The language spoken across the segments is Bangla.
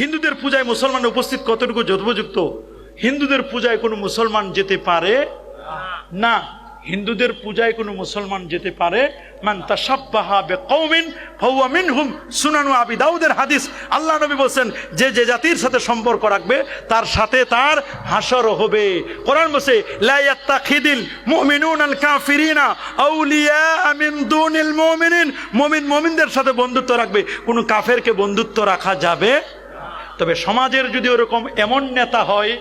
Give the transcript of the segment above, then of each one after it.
হিন্দুদের পূজায় মুসলমান উপস্থিত কতটুকু যথোপযুক্ত? হিন্দুদের পূজায় কোনো মুসলমান যেতে পারে? না। হিন্দুদের পূজায় কোনো মুসলমান যেতে পারে? মান তাসাব্বাহা বিকওমিন ফাহুয়া মিনহুম সুনানু আবি দাউদের হাদিস। আল্লাহ নবী বলেন যে যে জাতির সাথে সম্পর্ক রাখবে, তার সাথে তার হাসর হবে। কোরআন বসে লা ইয়াত্তাখিদিল মুমিনুন আল কাফিরিনা আউলিয়া মিন দুনিল মুমিনিন। মুমিন মুমিনদের সাথে বন্ধুত্ব রাখবে। কোনো কাফেরকে বন্ধুত্ব রাখা যাবে তবে সমাজের যদি ওরকম এমন নেতা হয়,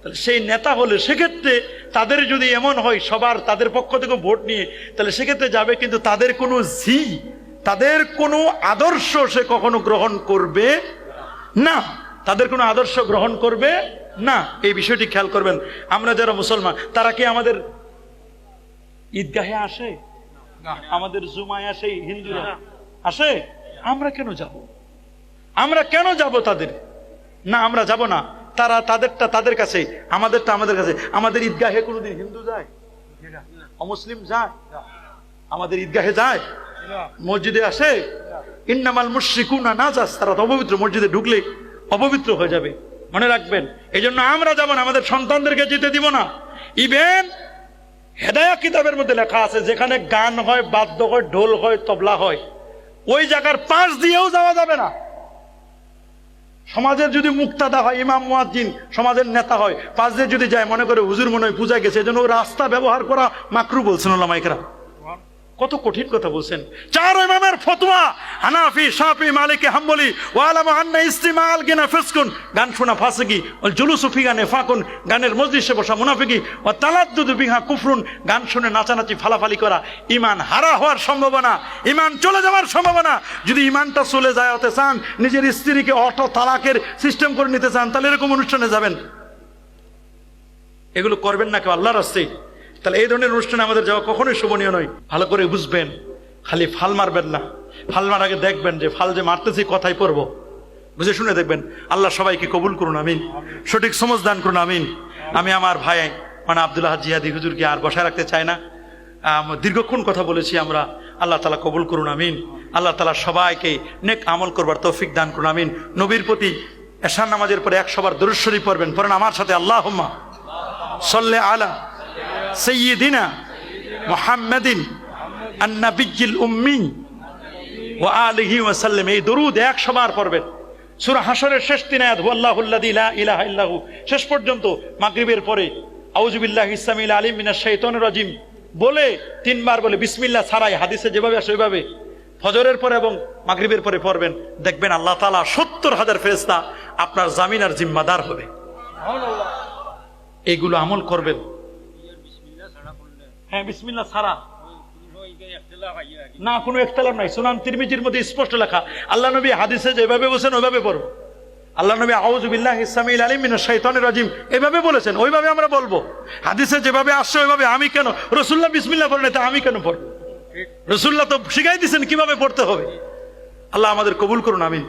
তাহলে সেই নেতা হলে সেক্ষেত্রে তাদের যদি এমন হয়, সবার তাদের পক্ষ থেকে ভোট নিয়ে, তাহলে সেক্ষেত্রে যাবে কিন্তু তাদের কোনো জি, তাদের কোনো আদর্শ সে কখনো গ্রহণ করবে না। তাদের কোনো আদর্শ গ্রহণ করবে না। এই বিষয়টি খেয়াল করবেন। আমরা যারা মুসলমান, তারা কি আমাদের ঈদগাহে আসে? আমাদের জুমায় আসে, হিন্দুরা আসে? আমরা কেন যাব? আমরা কেন যাব তাদের? না, আমরা যাব না। তারা তাদেরটা তাদের কাছে, আমাদেরটা আমাদের কাছে। আমাদের ঈদগাহে কোনোদিন হিন্দু যায়? অমুসলিম যায়? আমাদের ঈদগাহে যায়? মসজিদে আসে? ইন্নামাল মুশ্রিকুনা না যাস তারা তো অপবিত্র। মসজিদে ঢুকলে অপবিত্র হয়ে যাবে। মনে রাখবেন। এই জন্য আমরা যাব না, আমাদের সন্তানদেরকে যেতে দিব না। ইভেন হেদায়া কিতাবের মধ্যে লেখা আছে, যেখানে গান হয়, বাদ্য হয়, ঢোল হয়, তবলা হয়, ওই জায়গার পাশ দিয়েও যাওয়া যাবে না। সমাজের যদি মুক্তাদা হয়, ইমাম মুয়াজ্জিন সমাজের নেতা হয় পাশ দিয়ে যদি যায়, মনে করে হুজুর মনে হয় পূজা গেছে, এজন্য রাস্তা ব্যবহার করা মাকরু বলছেন ওলামাইকরা কত কঠিন কথা বলছেন। চার ইমামের ফতোয়া, হানাফি, শাফি, মালিকি, হাম্বলি, ওয়ালামা আন্না ইস্তিমাল গিনা ফিসকুন। গান শোনা ফাসিকি, ওয়াল জুলুসু ফি গানে ফাকুন গানের মজলিসে বসা মুনাফিকি, ওয়া তালাদ্দুদু বিহা কুফরুন। গান শুনে নাচানাচি, ফালাফালি করা ইমান হারা হওয়ার সম্ভাবনা ইমান চলে যাওয়ার সম্ভাবনা। যদি ইমানটা চলে যায় হতে চান, নিজের স্ত্রীকে অটো তালাকের সিস্টেম করে নিতে চান, তাহলে এরকম অনুষ্ঠানে যাবেন। এগুলো করবেন না কেউ, আল্লাহর রাস্তায় তাহলে এই ধরনের অনুষ্ঠানে আমাদের যাওয়া কখনোই শোভনীয় নয়। ভালো করে বুঝবেন, খালি ফাল মারবেন না। ফাল মার আগে দেখবেন যে ফাল যে মারতেছি কথাই পড়ব। বুঝে শুনে দেখবেন, আল্লাহ সবাইকে কবুল করুন, আমিন। সঠিক সমজ দান করুন, আমিন। আমি আমার ভাই মানে আবদুল্লাহ জিয়াদি হুজুরকে আর বসায় রাখতে চাই না। দীর্ঘক্ষণ কথা বলেছি আমরা, আল্লাহ তালা কবুল করুন, আমিন। আল্লাহ তালা সবাইকে নেক আমল করবার তৌফিক দান করুন, আমিন। নবীর প্রতি এশান নামাজের পরে একশোবার দরুশ্বরী পড়বেন, পড়েন আমার সাথে আল্লাহ সল্লে আলা সৈয়দিনা মোহাম্মদিন আন্নাবিজিল উম্মি ও আলিহি ওয়াসাল্লাম এই দরুদ একশো বার পড়বেন। সূরা হাসরের শেষ তিন আয়াত হুয়াল্লাহুল্লাযী লা ইলাহা ইল্লাহু। শেষ পর্যন্ত মাগরিবের পরে আউযুবিল্লাহি ইসলামিল আলিম মিনাশ শাইতানির রাজিম বলে তিনবার বলে বিসমিল্লাহ ছাড়াই হাদিসে যেভাবে আসে ওইভাবে। ফজরের পরে এবং মাগরিবের পরে পড়বেন। দেখবেন আল্লাহ তাআলা সত্তর হাজার ফেরেশতা আপনার জামিন আর জিম্মাদার হবে। এইগুলো আমল করবেন। হ্যাঁ বিসমিল্লাহ ছাড়া না, কোনো একতলাপ নাই। সুনান তিরমিজির মধ্যে স্পষ্ট লেখা। আল্লাহ নবী হাদিসে যেভাবে বলছেন, ওইভাবে পড়ব আল্লাহ নবী আউজুবিল্লাহ ইসলামিল আলিম শৈতানের রাজিম। এভাবে বলেছেন, ওইভাবে আমরা বলব। হাদিসে যেভাবে আসছে, ওইভাবে আমি কেন? রসুল্লাহ বিসমিল্লা পড়েন তা আমি কেন পড়ব? রসুল্লাহ তো শিখাই দিয়েছেন কীভাবে পড়তে হবে। আল্লাহ আমাদের কবুল করুন, আমিন।